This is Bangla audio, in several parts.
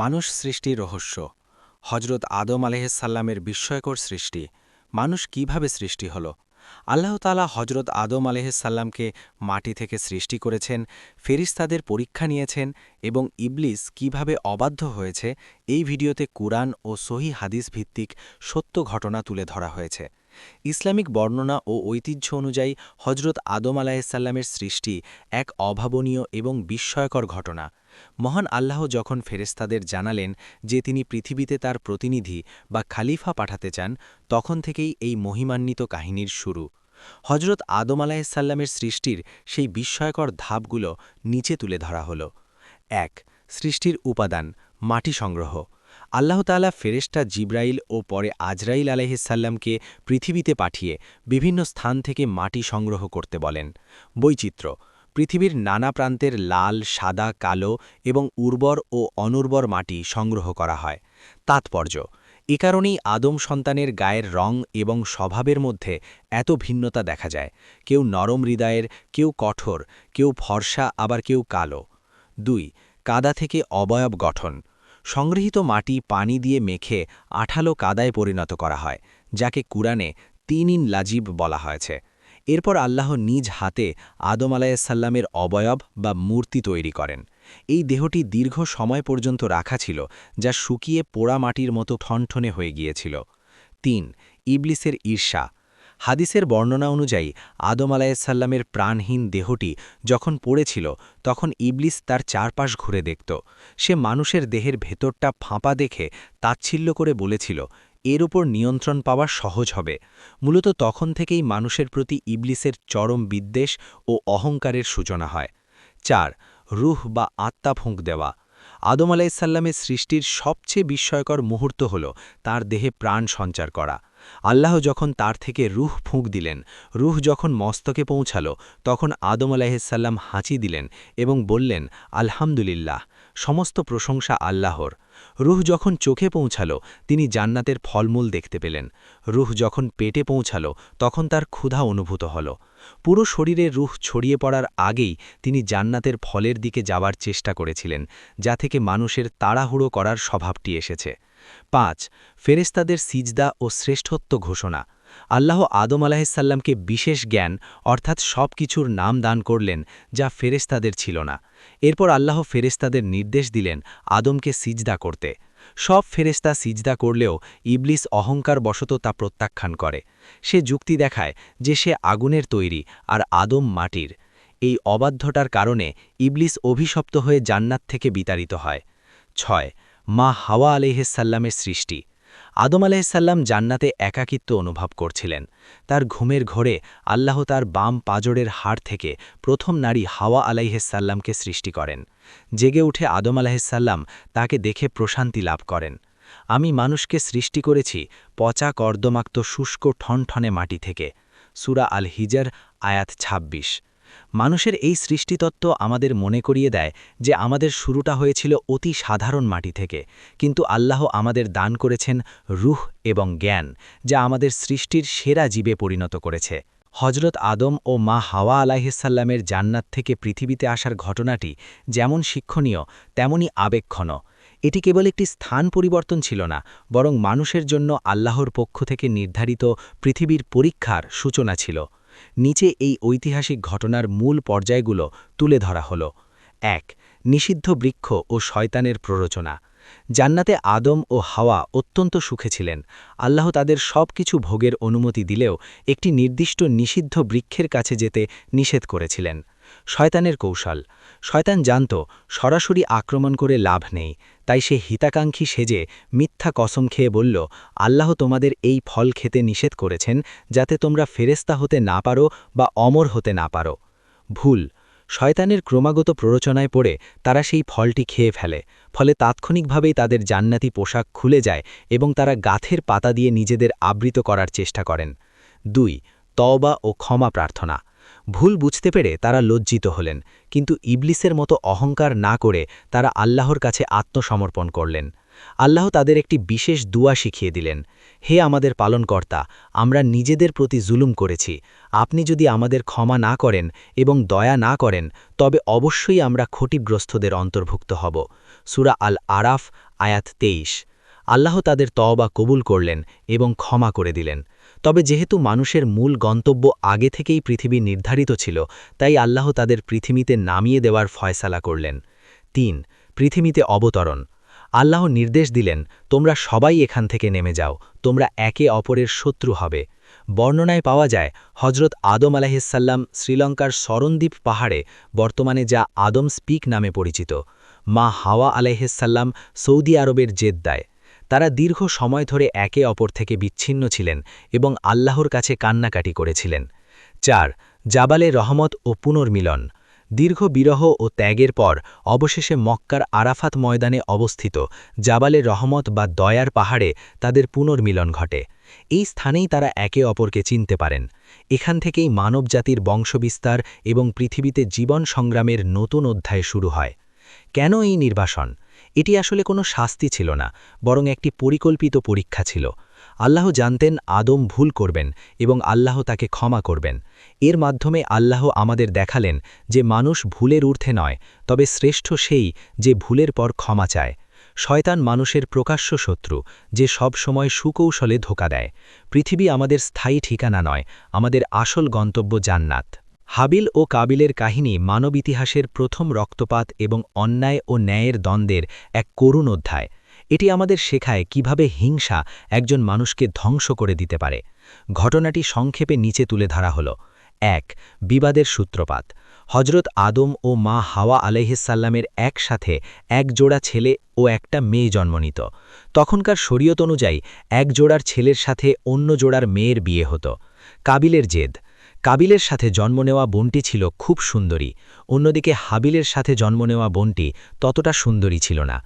মানুষ সৃষ্টির রহস্য। হজরত আদম আলহাল্লামের বিস্ময়কর সৃষ্টি। মানুষ কীভাবে সৃষ্টি হল? আল্লাহ তালা হজরত আদম আলহাল্লামকে মাটি থেকে সৃষ্টি করেছেন, ফেরিস্তাদের পরীক্ষা নিয়েছেন এবং ইবলিস কীভাবে অবাধ্য হয়েছে এই ভিডিওতে কুরআন ও সহি হাদিস ভিত্তিক সত্য ঘটনা তুলে ধরা হয়েছে। ইসলামিক বর্ণনা ও ঐতিহ্য অনুযায়ী হজরত আদম আলাহিসাল্লামের সৃষ্টি এক অভাবনীয় এবং বিস্ময়কর ঘটনা। মহান আল্লাহ যখন ফেরেস্তাদের জানালেন যে তিনি পৃথিবীতে তার প্রতিনিধি বা খালিফা পাঠাতে চান, তখন থেকেই এই মহিমান্বিত কাহিনীর শুরু। হজরত আদম আলাহিসাল্লামের সৃষ্টির সেই বিস্ময়কর ধাপগুলো নিচে তুলে ধরা হল। এক, সৃষ্টির উপাদান, মাটি সংগ্রহ। আল্লাহ তালা ফেরেস্টা জিব্রাইল ও পরে আজরাইল আলহিসাল্লামকে পৃথিবীতে পাঠিয়ে বিভিন্ন স্থান থেকে মাটি সংগ্রহ করতে বলেন। বৈচিত্র্য পৃথিবীর নানা প্রান্তের লাল, সাদা, কালো এবং উর্বর ও অনুর্বর মাটি সংগ্রহ করা হয়। তাৎপর্য, এ কারণেই আদম সন্তানের গায়ের রং এবং স্বভাবের মধ্যে এত ভিন্নতা দেখা যায়। কেউ নরম হৃদয়ের, কেউ কঠোর, কেউ ফর্সা, আবার কেউ কালো। দুই, কাদা থেকে অবয়ব গঠন। সংগৃহীত মাটি পানি দিয়ে মেখে আঠালো কাদায় পরিণত করা হয়, যাকে কুরআনে তিন ইন লাজিব বলা হয়েছে। এরপর আল্লাহ নিজ হাতে আদম আলাইসাল্লামের অবয়ব বা মূর্তি তৈরি করেন। এই দেহটি দীর্ঘ সময় পর্যন্ত রাখা ছিল, যা শুকিয়ে পোড়া মাটির মতো ঠনঠনে হয়ে গিয়েছিল। তিন, ইবলিসের ঈর্ষা। হাদিসের বর্ণনা অনুযায়ী, আদম আলাইসাল্লামের প্রাণহীন দেহটি যখন পড়েছিল, তখন ইবলিস তার চারপাশ ঘুরে দেখত। সে মানুষের দেহের ভেতরটা ফাঁপা দেখে তাচ্ছিল্য করে বলেছিল এর উপর নিয়ন্ত্রণ পাওয়া সহজ হবে। মূলত তখন থেকেই মানুষের প্রতি ইবলিসের চরম বিদ্বেষ ও অহংকারের সূচনা হয়। চার, রুহ বা আত্মা ফুঁক দেওয়া। আদম আলাইসাল্লামের সৃষ্টির সবচেয়ে বিস্ময়কর মুহূর্ত হল তার দেহে প্রাণ সঞ্চার করা। আল্লাহ যখন তার থেকে রুহ ফুঁক দিলেন, রুহ যখন মস্তকে পৌঁছাল, তখন আদম আলাহিসাল্লাম হাঁচি দিলেন এবং বললেন, আলহামদুলিল্লাহ। সমস্ত প্রশংসা আল্লাহর। রুহ যখন চোখে পৌঁছাল, তিনি জান্নাতের ফলমূল দেখতে পেলেন। রুহ যখন পেটে পৌঁছাল, তখন তার ক্ষুধা অনুভূত হল। পুরো শরীরে রুহ ছড়িয়ে পড়ার আগেই তিনি জান্নাতের ফলের দিকে যাওয়ার চেষ্টা করেছিলেন, যা থেকে মানুষের তাড়াহুড়ো করার স্বভাবটি এসেছে। পাঁচ ফেরেস্তাদের সিজদা ও শ্রেষ্ঠত্ব ঘোষণা। আল্লাহ আদম আলাহিসাল্লামকে বিশেষ জ্ঞান, অর্থাৎ সব কিছুর নাম দান করলেন, যা ফেরেস্তাদের ছিল না। এরপর আল্লাহ ফেরেস্তাদের নির্দেশ দিলেন আদমকে সিজদা করতে। সব ফেরেস্তা সিজদা করলেও ইবলিস অহংকার বশত তা প্রত্যাখ্যান করে। সে যুক্তি দেখায় যে সে আগুনের তৈরি আর আদম মাটির। এই অবাধ্যটার কারণে ইবলিস অভিশপ্ত হয়ে জান্নাত থেকে বিতাড়িত হয়। ছয়, মা হাওয়া আলহিসাল্লামের সৃষ্টি। আদম আলাইসাল্লাম জান্নাতে একাকিত্ব অনুভব করছিলেন। তার ঘুমের ঘরে আল্লাহ তার বাম পাজরের হাড় থেকে প্রথম নারী হাওয়া আলাইহিসাল্লামকে সৃষ্টি করেন। জেগে উঠে আদম আলাহিসাল্লাম তাকে দেখে প্রশান্তি লাভ করেন। আমি মানুষকে সৃষ্টি করেছি পচা কর্দমাক্ত শুষ্ক ঠনঠনে মাটি থেকে। সুরা আল হিজার আয়াত ২৬ মানুষের এই সৃষ্টিতত্ত্ব আমাদের মনে করিয়ে দেয় যে আমাদের শুরুটা হয়েছিল অতি সাধারণ মাটি থেকে। কিন্তু আল্লাহ আমাদের দান করেছেন রুহ এবং জ্ঞান, যা আমাদের সৃষ্টির সেরা জীবে পরিণত করেছে। হজরত আদম ও মা হাওয়া আলাহিসাল্লামের জান্নাত থেকে পৃথিবীতে আসার ঘটনাটি যেমন শিক্ষণীয়, তেমনই আবেক্ষণ এটি কেবল একটি স্থান পরিবর্তন ছিল না, বরং মানুষের জন্য আল্লাহর পক্ষ থেকে নির্ধারিত পৃথিবীর পরীক্ষার সূচনা ছিল। নিচে এই ঐতিহাসিক ঘটনার মূল পর্যায়গুলো তুলে ধরা হল। এক, নিষিদ্ধ বৃক্ষ ও শয়তানের প্ররোচনা। জান্নাতে আদম ও হাওয়া অত্যন্ত সুখে ছিলেন। আল্লাহ তাদের সব কিছু ভোগের অনুমতি দিলেও একটি নির্দিষ্ট নিষিদ্ধ বৃক্ষের কাছে যেতে নিষেধ করেছিলেন। শয়তানের কৌশল। শয়তান জানত, সরাসরি আক্রমণ করে লাভ নেই। তাই সে হিতাকাঙ্ক্ষী সেজে মিথ্যা কসম খেয়ে বলল, আল্লাহ তোমাদের এই ফল খেতে নিষেধ করেছেন, যাতে তোমরা ফেরেস্তা হতে না পারো বা অমর হতে না পারো। ভুল। শয়তানের ক্রমাগত প্ররোচনায় পড়ে তারা সেই ফলটি খেয়ে ফেলে। ফলে তাৎক্ষণিকভাবেই তাদের জান্নাতি পোশাক খুলে যায় এবং তারা গাথের পাতা দিয়ে নিজেদের আবৃত করার চেষ্টা করেন। দুই, তওবা ও ক্ষমা প্রার্থনা। ভুল বুঝতে পেরে তারা লজ্জিত হলেন, কিন্তু ইবলিসের মতো অহংকার না করে তারা আল্লাহর কাছে আত্মসমর্পণ করলেন। আল্লাহ তাদের একটি বিশেষ দুয়া শিখিয়ে দিলেন, হে আমাদের পালনকর্তা, আমরা নিজেদের প্রতি জুলুম করেছি। আপনি যদি আমাদের ক্ষমা না করেন এবং দয়া না করেন, তবে অবশ্যই আমরা ক্ষতিগ্রস্তদের অন্তর্ভুক্ত হব। সুরা আল আরাফ আয়াত তেইশ। আল্লাহ তাদের তওবা কবুল করলেন এবং ক্ষমা করে দিলেন। তবে যেহেতু মানুষের মূল গন্তব্য আগে থেকেই পৃথিবী নির্ধারিত ছিল, তাই আল্লাহ তাদের পৃথিবীতে নামিয়ে দেওয়ার ফয়সালা করলেন। তিন, পৃথিবীতে অবতরণ। আল্লাহ নির্দেশ দিলেন, তোমরা সবাই এখান থেকে নেমে যাও, তোমরা একে অপরের শত্রু হবে। বর্ণনায় পাওয়া যায় হজরত আদম আলাহিসাল্লাম শ্রীলঙ্কার সরণদ্বীপ পাহাড়ে বর্তমানে যা আদম স্পিক নামে পরিচিত। মা হাওয়া আলাইহিসাল্লাম সৌদি আরবের জেদ্দায়। তারা দীর্ঘ সময় ধরে একে অপর থেকে বিচ্ছিন্ন ছিলেন এবং আল্লাহর কাছে কান্নাকাটি করেছিলেন। চার জাবালে রহমত ও পুনর্মিলন। দীর্ঘ বিরহ ও ত্যাগের পর অবশেষে মক্কার আরাফাত ময়দানে অবস্থিত জাবালে রহমত বা দয়ার পাহাড়ে তাদের পুনর্মিলন ঘটে। এই স্থানেই তারা একে অপরকে চিনতে পারেন। এখান থেকেই মানবজাতির বংশবিস্তার এবং পৃথিবীতে জীবন সংগ্রামের নতুন অধ্যায় শুরু হয়। কেন এই নির্বাসন? এটি আসলে কোনো শাস্তি ছিল না, বরং একটি পরিকল্পিত পরীক্ষা ছিল। আল্লাহ জানতেন আদম ভুল করবেন এবং আল্লাহ তাকে ক্ষমা করবেন। এর মাধ্যমে আল্লাহ আমাদের দেখালেন যে মানুষ ভুলের ঊর্ধ্বে নয়, তবে শ্রেষ্ঠ সেই যে ভুলের পর ক্ষমা চায়। শয়তান মানুষের প্রকাশ্য শত্রু, যে সব সময় সুকৌশলে ধোকা দেয়। পৃথিবী আমাদের স্থায়ী ঠিকানা নয়, আমাদের আসল গন্তব্য জান্নাত। হাবিল ও কাবিলের কাহিনী মানব ইতিহাসের প্রথম রক্তপাত এবং অন্যায় ও ন্যায়ের দ্বন্দ্বের এক করুণ অধ্যায়। এটি আমাদের শেখায় কীভাবে হিংসা একজন মানুষকে ধ্বংস করে দিতে পারে। ঘটনাটি সংক্ষেপে নিচে তুলে ধরা হল। এক, বিবাদের সূত্রপাত। হজরত আদম ও মা হাওয়া আলহিসাল্লামের একসাথে এক জোড়া ছেলে ও একটা মেয়ে জন্ম নিত তখনকার শরীয়ত অনুযায়ী এক জোড়ার ছেলের সাথে অন্য জোড়ার মেয়ের বিয়ে হতো। কাবিলের জেদ। কাবিলের সাথে জন্ম নেওয়া বোনটি ছিল খুব সুন্দরী। অন্যদিকে হাবিলের সাথে জন্ম নেওয়া বোনটি ততটা সুন্দরী ছিল না।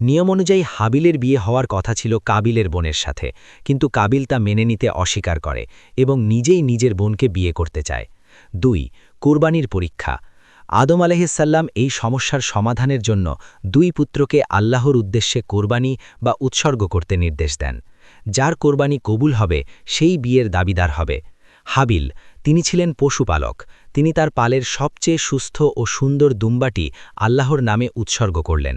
নিয়ম অনুযায়ী হাবিলের বিয়ে হওয়ার কথা ছিল কাবিলের বোনের সাথে, কিন্তু কাবিল তা মেনে নিতে অস্বীকার করে এবং নিজেই নিজের বোনকে বিয়ে করতে চায়। দুই, কোরবানির পরীক্ষা। আদম আলহিসাল্লাম এই সমস্যার সমাধানের জন্য দুই পুত্রকে আল্লাহর উদ্দেশ্যে কোরবানি বা উৎসর্গ করতে নির্দেশ দেন। যার কোরবানি কবুল হবে, সেই বিয়ের দাবিদার হবে। হাবিল তিনি ছিলেন পশুপালক। তিনি তার পালের সবচেয়ে সুস্থ ও সুন্দর দুম্বাটি আল্লাহর নামে উৎসর্গ করলেন।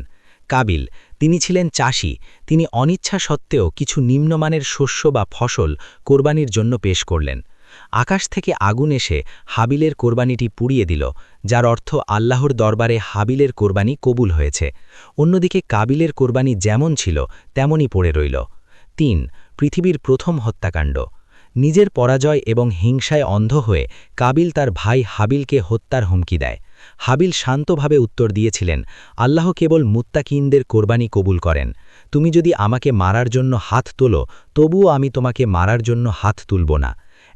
কাবিল, তিনি ছিলেন চাষি। তিনি অনিচ্ছা সত্ত্বেও কিছু নিম্নমানের শস্য বা ফসল কোরবানির জন্য পেশ করলেন। আকাশ থেকে আগুন এসে হাবিলের কোরবানিটি পুড়িয়ে দিল, যার অর্থ আল্লাহর দরবারে হাবিলের কোরবানি কবুল হয়েছে। অন্যদিকে কাবিলের কোরবানি যেমন ছিল, তেমনই পড়ে রইল। তিন, পৃথিবীর প্রথম হত্যাকাণ্ড। নিজের পরাজয় এবং হিংসায় অন্ধ হয়ে কাবিল তার ভাই হাবিলকে হত্যার হুমকি দেয়। হাবিল শান্তভাবে উত্তর দিয়েছিলেন, আল্লাহ কেবল মুত্তাকিনদের কোরবানি কবুল করেন। তুমি যদি আমাকে মারার জন্য হাত তোলো, তবুও আমি তোমাকে মারার জন্য হাত তুলব না।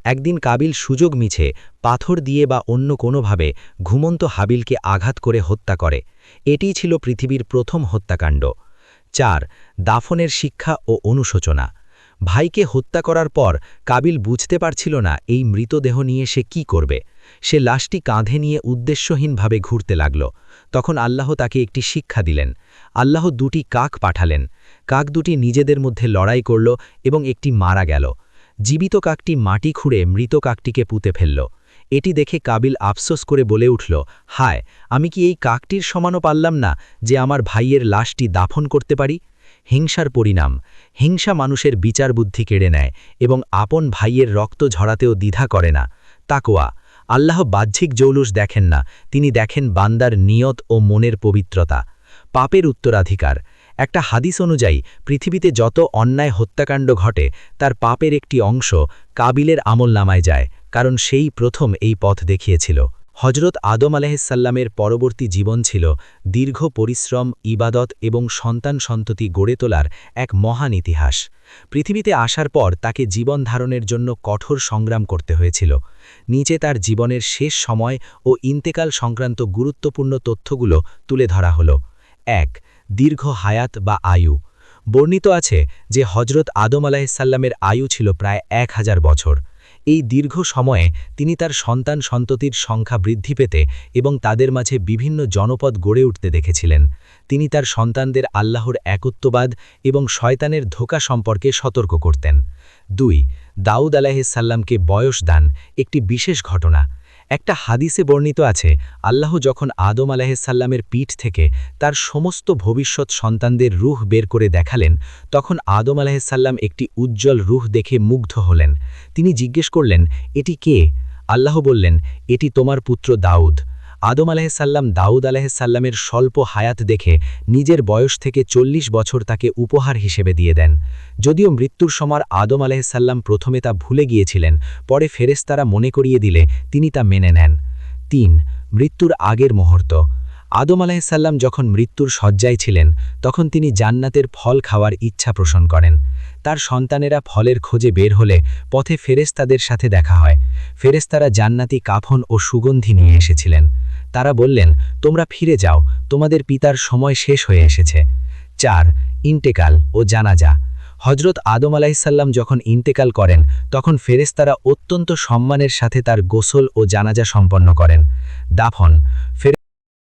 একদিন কাবিল সুযোগ মিছে পাথর দিয়ে বা অন্য কোনোভাবে ঘুমন্ত হাবিলকে আঘাত করে হত্যা করে। এটিই ছিল পৃথিবীর প্রথম হত্যাকাণ্ড। চার, দাফনের শিক্ষা ও অনুশোচনা। ভাইকে হত্যা করার পর কাবিল বুঝতে পারছিল না এই মৃতদেহ নিয়ে সে কি করবে। সে লাশটি কাঁধে নিয়ে উদ্দেশ্যহীনভাবে ঘুরতে লাগল। তখন আল্লাহ তাকে একটি শিক্ষা দিলেন। আল্লাহ দুটি কাক পাঠালেন। কাক দুটি নিজেদের মধ্যে লড়াই করল এবং একটি মারা গেল। জীবিত কাকটি মাটি খুঁড়ে মৃত কাকটিকে পুঁতে ফেলল। এটি দেখে কাবিল আফসোস করে বলে উঠল, হায়, আমি কি এই কাকটির সমানও পারলাম না যে আমার ভাইয়ের লাশটি দাফন করতে পারি? হিংসার পরিণাম। হিংসা মানুষের বিচার বুদ্ধি কেড়ে নেয় এবং আপন ভাইয়ের রক্ত ঝরাতেও দ্বিধা করে না। তাকোয়া আল্লাহ বাহ্যিক জৌলুস দেখেন না, তিনি দেখেন বান্দার নিয়ত ও মনের পবিত্রতা। পাপের উত্তরাধিকার। একটা হাদিস অনুযায়ী, পৃথিবীতে যত অন্যায় হত্যাকাণ্ড ঘটে, তার পাপের একটি অংশ কাবিলের আমল নামায় যায়, কারণ সেই প্রথম এই পথ দেখিয়েছিল। হজরত আদম আলাহিসাল্লামের পরবর্তী জীবন ছিল দীর্ঘ পরিশ্রম, ইবাদত এবং সন্তান সন্ততি গড়ে তোলার এক মহান ইতিহাস। পৃথিবীতে আসার পর তাকে জীবন ধারণের জন্য কঠোর সংগ্রাম করতে হয়েছিল। নিচে তার জীবনের শেষ সময় ও ইন্তেকাল সংক্রান্ত গুরুত্বপূর্ণ তথ্যগুলো তুলে ধরা হল। এক, দীর্ঘ হায়াত বা আয়ু। বর্ণিত আছে যে হজরত আদম আলাহিসাল্লামের আয়ু ছিল প্রায় এক হাজার বছর। এই দীর্ঘ সময়ে তিনি তার সন্তান সন্ততির সংখ্যা বৃদ্ধি পেতে এবং তাদের মাঝে বিভিন্ন জনপদ গড়ে উঠতে দেখেছিলেন। তিনি তার সন্তানদের আল্লাহর একত্ববাদ এবং শয়তানের ধোকা সম্পর্কে সতর্ক করতেন। দুই, দাউদ আলাহিসাল্লামকে বয়স দান একটি বিশেষ ঘটনা। একটা হাদিসে বর্ণিত আছে, আল্লাহ যখন আদম আলাহিসাল্লামের পিঠ থেকে তার সমস্ত ভবিষ্যৎ সন্তানদের রুহ বের করে দেখালেন, তখন আদম আলাহিসাল্লাম একটি উজ্জ্বল রুহ দেখে মুগ্ধ হলেন। তিনি জিজ্ঞেস করলেন, এটি কে? আল্লাহ বললেন, এটি তোমার পুত্র দাউদ। আদম আলাহিসাল্লাম দাউদ আলাহিসাল্লামের স্বল্প হায়াত দেখে নিজের বয়স থেকে চল্লিশ বছর তাকে উপহার হিসেবে দিয়ে দেন। যদিও মৃত্যুর সময় আদম আলাহিসাল্লাম প্রথমে তা ভুলে গিয়েছিলেন, পরে ফেরেস্তারা মনে করিয়ে দিলে তিনি তা মেনে নেন। তিন, মৃত্যুর আগের মুহূর্ত। আদম আলাহিসাল্লাম যখন মৃত্যুর শয্যায় ছিলেন, তখন তিনি জান্নাতের ফল খাওয়ার ইচ্ছা পোষণ করেন। তার সন্তানেরা ফলের খোঁজে বের হলে পথে ফেরেস্তাদের সাথে দেখা হয়। ফেরেস্তারা জান্নাতি কাফন ও সুগন্ধি নিয়ে এসেছিলেন। তারা বললেন, তোমরা ফিরে যাও, তোমাদের পিতার সময় শেষ হয়ে এসেছে। চার ইন্টেকাল ও জানাজা। হজরত আদম আলাইসাল্লাম যখন ইন্তেকাল করেন, তখন ফেরেস্তারা অত্যন্ত সম্মানের সাথে তার গোসল ও জানাজা সম্পন্ন করেন। দাফন